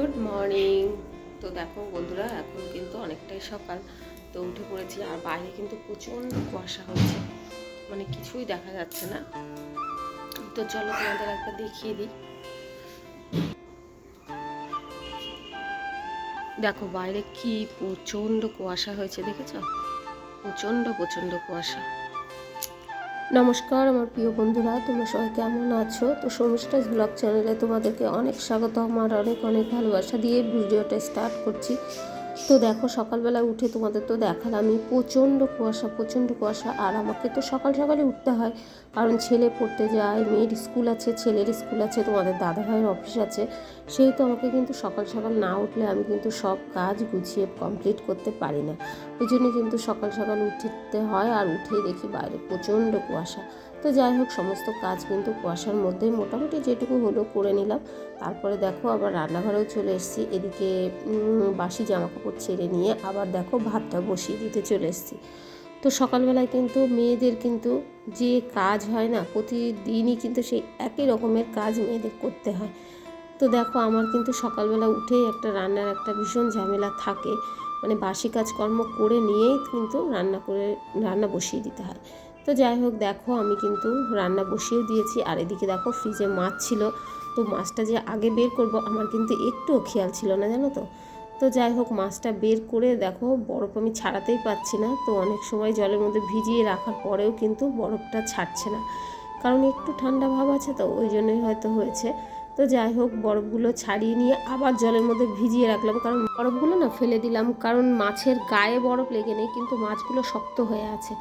Good morning. তো দেখো বন্ধুরা, এখন কিন্তু অনেকটাই সকাল। তো উঠে পড়েছি, আর বাইরে কিন্তু প্রচণ্ড কুয়াশা হচ্ছে। মানে কিছুই দেখা যাচ্ছে না। তো চলো তোমাদের একটা দেখিয়ে দিই। দেখো বাইরে কি প্রচণ্ড কুয়াশা হয়েছে, দেখেছ? প্রচণ্ড প্রচণ্ড কুয়াশা। নমস্কার, আমার প্রিয় বন্ধুরা, তোমরা সবাই কেমন আছো? তো শর্মিষ্ঠাস ব্লগ চ্যানেলে তোমাদেরকে অনেক স্বাগত, আমার অনেক অনেক ভালোবাসা দিয়ে ভিডিওটা স্টার্ট করছি। তো দেখো সকালবেলা উঠে তোমাদের তো দেখালাম আমি প্রচণ্ড কুয়াশা প্রচণ্ড কুয়াশা, আর আমাকে তো সকাল সকালে উঠতে হয়। কারণ ছেলে পড়তে যায়, মেয়ের স্কুল আছে, ছেলের স্কুল আছে, তোমাদের দাদা ভাইয়ের অফিস আছে। সেই তো আমাকে কিন্তু সকাল সকাল না উঠলে আমি কিন্তু সব কাজ গুছিয়ে কমপ্লিট করতে পারি না। ওই জন্য কিন্তু সকাল সকাল উঠতে হয়, আর উঠেই দেখি বাইরে প্রচণ্ড কুয়াশা। তো যাই হোক, সমস্ত কাজ কিন্তু কুয়াশার মধ্যে মোটামুটি যেটুকু হলো করে নিলাম। তারপরে দেখো আবার রান্নাঘরেও চলে এসেছি। এদিকে বাসি জামা কাপড় ছেড়ে নিয়ে আবার দেখো ভাতটা বসিয়ে দিতে চলে এসেছি। তো সকালবেলায় কিন্তু মেয়েদের কিন্তু যে কাজ হয় না, প্রতিদিনই কিন্তু সেই একই রকমের কাজ মেয়েদের করতে হয়। তো দেখো আমার কিন্তু সকালবেলা উঠেই একটা রান্নার একটা ভীষণ ঝামেলা থাকে। মানে বাসি কাজকর্ম করে নিয়েই কিন্তু রান্না করে, রান্না বসিয়ে দিতে হয়। তো যাই হোক, দেখো আমি কিন্তু রান্না বসিয়েও দিয়েছি। আর এদিকে দেখো ফ্রিজে মাছ ছিল। তো মাছটা যে আগে বের করব, আমার কিন্তু একটুও খেয়াল ছিল না, জানো তো? তো যাই হোক, মাছটা বের করে দেখো, বরফ আমি ছাড়াতেই পাচ্ছি না। তো অনেক সময় জলের মধ্যে ভিজিয়ে রাখার পরেও কিন্তু বরফটা ছাড়ছে না। কারণ একটু ঠান্ডা ভাব আছে তো, ওই জন্যই হয়তো হয়েছে। তো যাই হোক, বরফগুলো ছাড়িয়ে নিয়ে আবার জলের মধ্যে ভিজিয়ে রাখলাম। কারণ বরফগুলো না ফেলে দিলাম, কারণ মাছের গায়ে বরফ লেগে নেই, কিন্তু মাছগুলো শক্ত হয়ে আছে।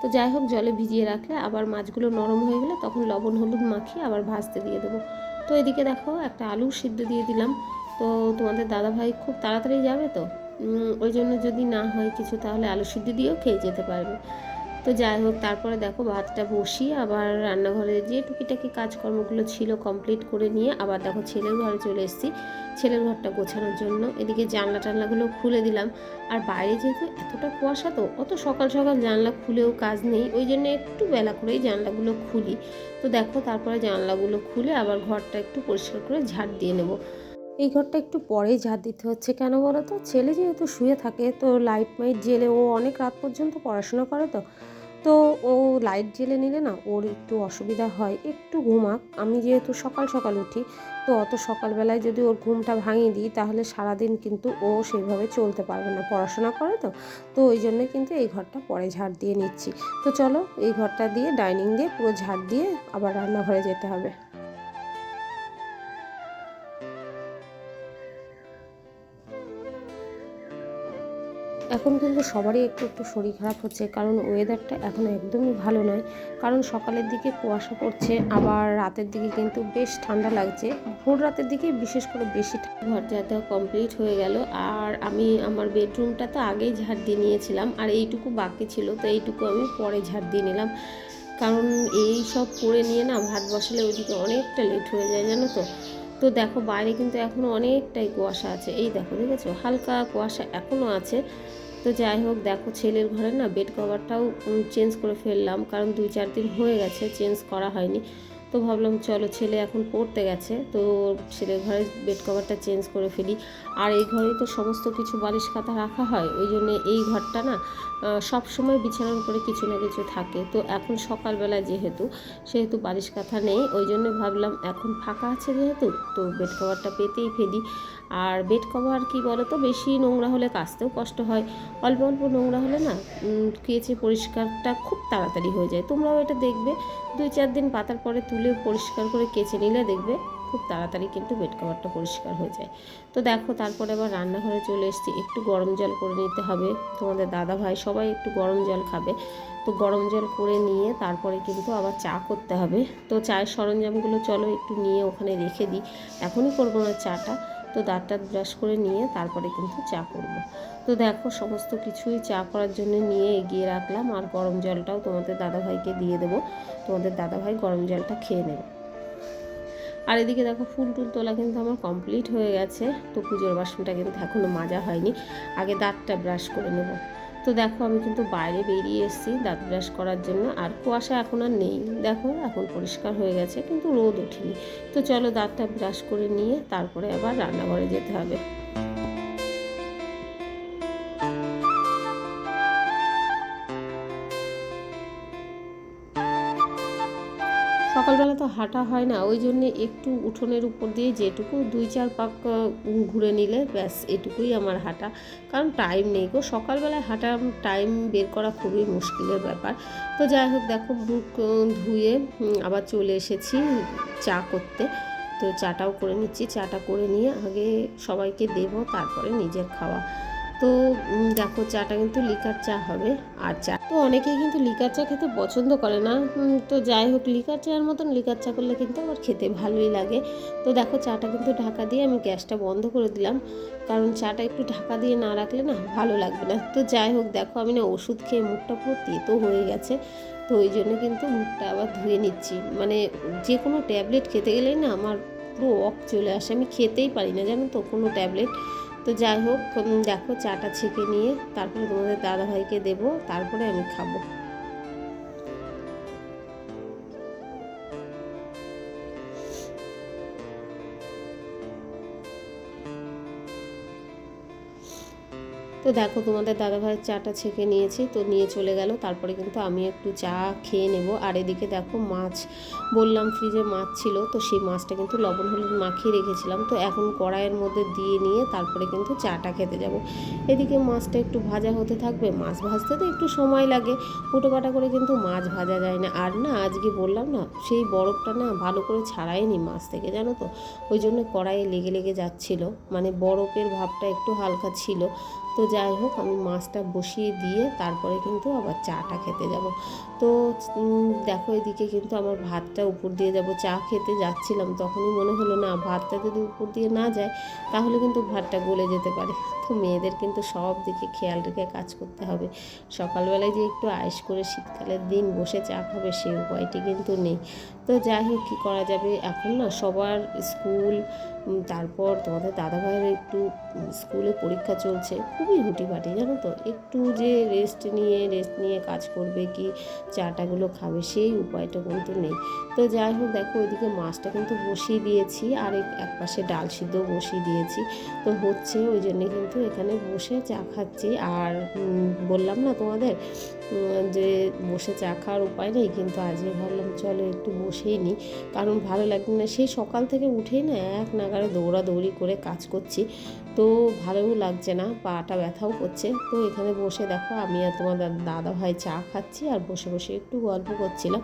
তো যাই হোক, জলে ভিজিয়ে রাখলে আবার মাছগুলো নরম হয়ে গেলে তখন লবণ হলুদ মাখিয়ে আবার ভাজতে দিয়ে দেবো। তো এদিকে দেখো, একটা আলু সিদ্ধ দিয়ে দিলাম। তো তোমাদের দাদাভাই খুব তাড়াতাড়ি যাবে তো? ওই জন্য যদি না হয় কিছু, তাহলে আলু সিদ্ধ দিয়েও খেয়ে যেতে পারবে। তো যাই হোক, তারপরে দেখো, ভাতটা বসিয়ে আবার রান্নাঘরে যে টুকিটাকি কাজকর্মগুলো ছিল কমপ্লিট করে নিয়ে আবার দেখো ছেলের ঘরে চলে এসেছি। ছেলের ঘরটা গোছানোর জন্য। এদিকে জানলা টানলাগুলো খুলে দিলাম। আর বাইরে যেহেতু এতটা কুয়াশা তো, অত সকাল সকাল জানলা খুলেও কাজ নেই। ওই জন্য একটু বেলা করেই জানলাগুলো খুলি। তো দেখো, তারপরে জানলাগুলো খুলে আবার ঘরটা একটু পরিষ্কার করে ঝাড় দিয়ে নেব। এই ঘরটা একটু পরেই ঝাড় দিতে হচ্ছে। কেন বলো তো? ছেলে যেহেতু শুয়ে থাকে, তো লাইট মাইট জেলে ও অনেক রাত পর্যন্ত পড়াশোনা করে তো। তো ও লাইট জেলে নিলে না ওর একটু অসুবিধা হয়, একটু ঘুমাক। আমি যেহেতু সকাল সকাল উঠি, তো অত সকালবেলায় যদি ওর ঘুমটা ভাঙিয়ে দিই, তাহলে সারাদিন কিন্তু ও সেইভাবে চলতে পারবে না। পড়াশোনা করে তো তো ওই জন্য কিন্তু এই ঘরটা পরে ঝাড় দিয়ে নিচ্ছি। তো চলো এই ঘরটা দিয়ে ডাইনিং দিয়ে পুরো ঝাড় দিয়ে আবার রান্নাঘরে যেতে হবে। এখন কিন্তু সবারই একটু একটু শরীর খারাপ হচ্ছে, কারণ ওয়েদারটা এখন একদমই ভালো নয়। কারণ সকালের দিকে কুয়াশা পড়ছে, আবার রাতের দিকে কিন্তু বেশ ঠান্ডা লাগছে। ভোর রাতের দিকে বিশেষ করে বেশি ঘর যাতে কমপ্লিট হয়ে গেল। আর আমি আমার বেডরুমটা তো আগেই ঝাড় দিয়ে নিয়েছিলাম, আর এইটুকু বাকি ছিল, তো এইটুকু আমি পরে ঝাড় দিয়ে নিলাম। কারণ এই সব করে নিয়ে না ভাত বসালে ওইদিকে অনেকটা লেট হয়ে যায়, জানো তো? তো দেখো বাইরে কিন্তু এখনও অনেকটাই কুয়াশা আছে। এই দেখো, দেখেছ? হালকা কুয়াশা এখনও আছে। তো যাই হোক, দেখো ছেলের ঘরে না বেড কভারটাও চেঞ্জ করে ফেললাম। কারণ দুই চার দিন হয়ে গেছে চেঞ্জ করা হয়নি। তো ভাবলাম, চলো ছেলে এখন পড়তে গেছে, তো ছেলের ঘরে বেড কভারটা চেঞ্জ করে ফেলি। আর এই ঘরেই তো সমস্ত কিছু বালিশ খাতা রাখা হয়, ওই জন্য এই ঘরটা না সব সময় বিছানার উপরে কিছু না কিছু থাকে। তো এখন সকালবেলা যেহেতু, সেহেতু বালিশ কাঁথা নেই, ওই জন্য ভাবলাম এখন ফাঁকা আছে যেহেতু, তো বেড কভারটা পেতেই ফেলি। আর বেড কভার কি বলো তো বেশি নোংরা হলে কাচতেও কষ্ট হয়, অল্প অল্প নোংরা হলে না কেচে পরিষ্কারটা খুব তাড়াতাড়ি হয়ে যায়। তোমরাও এটা দেখবে, দুই চার দিন পাতার পরে তুলে পরিষ্কার করে কেচে নিলে দেখবে খুব তাড়াতাড়ি কিন্তু বেড কভারটা পরিষ্কার হয়ে যায়। তো দেখো তারপরে আবার রান্নাঘরে চলে এসেছি। একটু গরম জল করে নিতে হবে। তোমাদের দাদা ভাই সবাই একটু গরম জল খাবে। তো গরম জল করে নিয়ে তারপরে কিন্তু আবার চা করতে হবে। তো চায়ের সরঞ্জামগুলো চলো একটু নিয়ে ওখানে রেখে দিই। এখনই করব না চাটা। তো দাঁতটা ব্রাশ করে নিয়ে তারপরে কিন্তু চা করব। তো দেখো, সমস্ত কিছুই চা করার জন্য নিয়ে এগিয়ে রাখলাম আর গরম জলটাও তোমাদের দাদাভাইকে দিয়ে দেবো। তোমাদের দাদাভাই গরম জলটা খেয়ে নেবে। আর এদিকে দেখো, ফুল টুল তোলা কিন্তু আমার কমপ্লিট হয়ে গেছে। তো পুজোর বাসনটা কিন্তু এখনও মাজা হয়নি। আগে দাঁতটা ব্রাশ করে নেব। তো দেখো, আমি কিন্তু বাইরে বেরিয়ে এসেছি দাঁত ব্রাশ করার জন্য, আর কুয়াশা এখন আর নেই। দেখো, এখন পরিষ্কার হয়ে গেছে, কিন্তু রোদ ওঠেনি। তো চলো দাঁতটা ব্রাশ করে নিয়ে তারপরে আবার রান্নাঘরে যেতে হবে। সকালবেলা তো হাঁটা হয় না, ওই জন্যে একটু উঠোনের উপর দিয়ে যেটুকু দুই চার পাক ঘুরে নিলে ব্যাস এটুকুই আমার হাঁটা। কারণ টাইম নেই গো, সকালবেলায় হাঁটা টাইম বের করা খুবই মুশকিলের ব্যাপার। তো যাই হোক, দেখো বুক ধুয়ে আবার চলে এসেছি চা করতে। তো চাটাও করে নিচ্ছি, চাটা করে নিয়ে আগে সবাইকে দেবো, তারপরে নিজের খাওয়া। তো দেখো, চাটা কিন্তু লিকার চা হবে। আর চা তো অনেকেই কিন্তু লিকার চা খেতে পছন্দ করে না। তো যাই হোক, লিকার চায়ের মতন লিকার চা করলে কিন্তু আমার খেতে ভালোই লাগে। তো দেখো, চাটা কিন্তু ঢাকা দিয়ে আমি গ্যাসটা বন্ধ করে দিলাম। কারণ চাটা একটু ঢাকা দিয়ে না রাখলে না ভালো লাগবে না। তো যাই হোক, দেখো, আমি না ওষুধ খেয়ে মুখটা পুরো তেতো হয়ে গেছে। তো ওই জন্য কিন্তু মুখটা আবার ধুয়ে নিচ্ছি। মানে যে কোনো ট্যাবলেট খেতে গেলেই না আমার পুরো অক চলে আসে। আমি খেতেই পারি না, জানো তো, কোনো ট্যাবলেট। তো যাই হোক দেখো চাটা ছেঁকে নিয়ে তারপরে তোমাদের দাদাভাইকে দেবো তারপরে আমি খাব। তো দেখো তোমাদের দাদাভাইয়ের চাটা ছেঁকে নিয়েছি, তো নিয়ে চলে গেল। তারপরে কিন্তু আমি একটু চা খেয়ে নেব। আর এদিকে দেখো মাছ, বললাম ফ্রিজে মাছ ছিল, তো সেই মাছটা কিন্তু লবণ হলুদ মাখিয়ে রেখেছিলাম। তো এখন কড়াইয়ের মধ্যে দিয়ে নিয়ে তারপরে কিন্তু চাটা খেতে যাব। এদিকে মাছটা একটু ভাজা হতে থাকবে, মাছ ভাজতে তো একটু সময় লাগে। ফুটোপাটা করে কিন্তু মাছ ভাজা যায় না। আর না, আজকে বললাম না, সেই বরফটা না ভালো করে ছাড়ায়নি মাছ থেকে, জানো তো? ওই জন্য কড়াইয়ে লেগে লেগে যাচ্ছিল। মানে বরফের ভাবটা একটু হালকা ছিল। তো যাই হোক, আমি মাছটা বসিয়ে দিয়ে তারপরে কিন্তু আবার চাটা খেতে যাব। তো দেখো এদিকে কিন্তু আমার ভাতটা উপর দিয়ে যাব। চা খেতে যাচ্ছিলাম, তখনই মনে হলো না, ভাতটা যদি উপর দিয়ে না যায়, তাহলে কিন্তু ভাতটা গলে যেতে পারে। তো মেয়েদের কিন্তু সব দিকে খেয়াল রেখে কাজ করতে হবে। সকালবেলায় যে একটু আয়েস করে শীতকালের দিন বসে চা খাবে সেই উপায়টি কিন্তু নেই। তো যাই হোক, কী করা যাবে? এখন না সবার স্কুল তারপর তোমাদের দাদাভাইয়ের একটু স্কুলে পরীক্ষা চলছে। খুবই হুটিপাটি জানো তো? একটু যে রেস্ট নিয়ে রেস্ট নিয়ে কাজ করবে কি চাটাগুলো খাবে, সেই উপায়টা কিন্তু নেই। তো যাই হোক, দেখো ওইদিকে মাছটা কিন্তু বসিয়ে দিয়েছি, আর এক পাশে ডাল সিদ্ধ বসিয়ে দিয়েছি। তো হচ্ছে ওই জন্য কিন্তু এখানে বসে চা খাচ্ছি। আর বললাম না তোমাদের যে বসে চা খাওয়ার উপায় নেই, কিন্তু আজকে ভাবলাম চলো একটু বসেই নিই। কারণ ভালো লাগবে না, সেই সকাল থেকে উঠেই না এক নাগারে দৌড়াদৌড়ি করে কাজ করছি। তো ভালোও লাগছে না, পাটা ব্যথাও করছে। তো এখানে বসে দেখো, আমি আর তোমার দাদা ভাই চা খাচ্ছি আর বসে বসে একটু গল্প করছিলাম।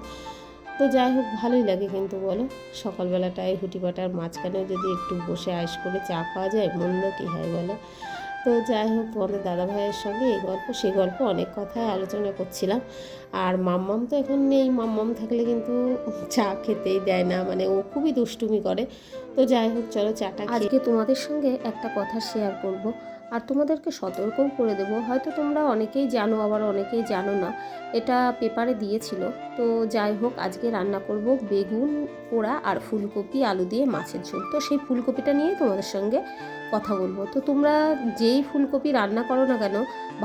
তো যাই হোক, ভালোই লাগে কিন্তু বলো, সকালবেলাটায় হুটিপাটার মাঝখানে যদি একটু বসে আইস করে চা খাওয়া যায়, মন্দ কী হয় বলো? তো যাই হোক, তোমাদের দাদা ভাইয়ের সঙ্গে এই গল্প, সে গল্প অনেক কথাই আলোচনা করছিলাম। আর মাম্মাম তো এখন নেই। মাম্মাম থাকলে কিন্তু চা খেতেই দেয় না। মানে ও খুবই দুষ্টুমি করে। তো যাই হোক, চলো চাটা আজকে তোমাদের সঙ্গে একটা কথা শেয়ার করব। আর তোমাদেরকে সতর্কও করে দেবো। হয়তো তোমরা অনেকেই জানো, আবার অনেকেই জানো না। এটা পেপারে দিয়েছিল। তো যাই হোক, আজকে রান্না করব বেগুন পোড়া আর ফুলকপি, আলু দিয়ে মাছের ঝোল। তো সেই ফুলকপিটা নিয়ে তোমাদের সঙ্গে কথা বলব। তো তোমরা যেই ফুলকপি রান্না করো না কেন,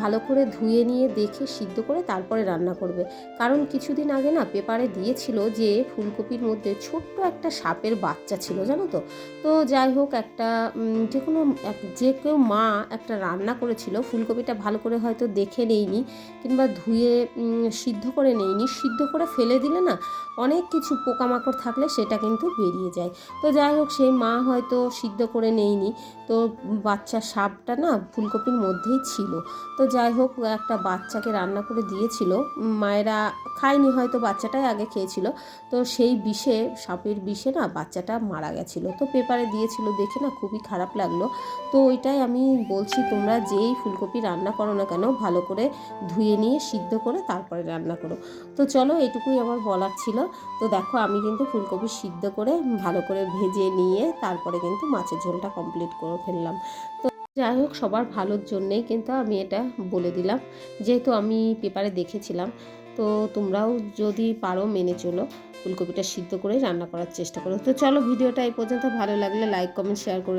ভালো করে ধুয়ে নিয়ে দেখে সিদ্ধ করে তারপরে রান্না করবে। কারণ কিছুদিন আগে না পেপারে দিয়েছিল যে ফুলকপির মধ্যে ছোট্ট একটা সাপের বাচ্চা ছিল, জানো তো? তো যাই হোক, একটা যে কোনো যে কেউ মা একটা রান্না করেছিল, ফুলকপিটা ভালো করে হয়তো দেখে নেয়নি কিংবা ধুয়ে সিদ্ধ করে নেয়নি সিদ্ধ করে ফেলে দিলে না অনেক কিছু পোকামাকড় থাকলে সেটা কিন্তু বেরিয়ে যায়। তো যাই হোক, সেই মা হয়তো সিদ্ধ করে নেয়নি তো বাচ্চা সাপটা না ফুলকপির মধ্যেই ছিল। তো যাই হোক, একটা বাচ্চাকে রান্না করে দিয়েছিল, মায়েরা খায়নি হয়তো বাচ্চাটাই আগে খেয়েছিল, তো সেই বিষে, সাপের বিষে না বাচ্চাটা মারা গেছিল। তো পেপারে দিয়েছিল, দেখে না খুবই খারাপ লাগল। তো ওইটাই আমি বলছি তোমরা যেই ফুলকপি রান্না করো না কেন, ভালো করে ধুয়ে নিয়ে, সিদ্ধ করে তারপরে রান্না করো। তো চলো এটুকুই আমার বলার ছিল। তো দেখো, আমি কিন্তু ফুলকপি সিদ্ধ করে ভালো করে ভেজে নিয়ে তারপরে কিন্তু মাছের ঝোলটা কমপ্লিট করে ফেললাম। তো যাই হোক, সবার ভালোর জন্যেই কিন্তু আমি এটা বলে দিলাম। যেহেতু আমি পেপারে দেখেছিলাম, তো তোমরাও যদি পারো মেনে চলো ফুলকপিটা সিদ্ধ করে রান্না করার চেষ্টা করো। তো চলো, ভিডিওটা এই পর্যন্ত। ভালো লাগলে লাইক কমেন্ট শেয়ার করে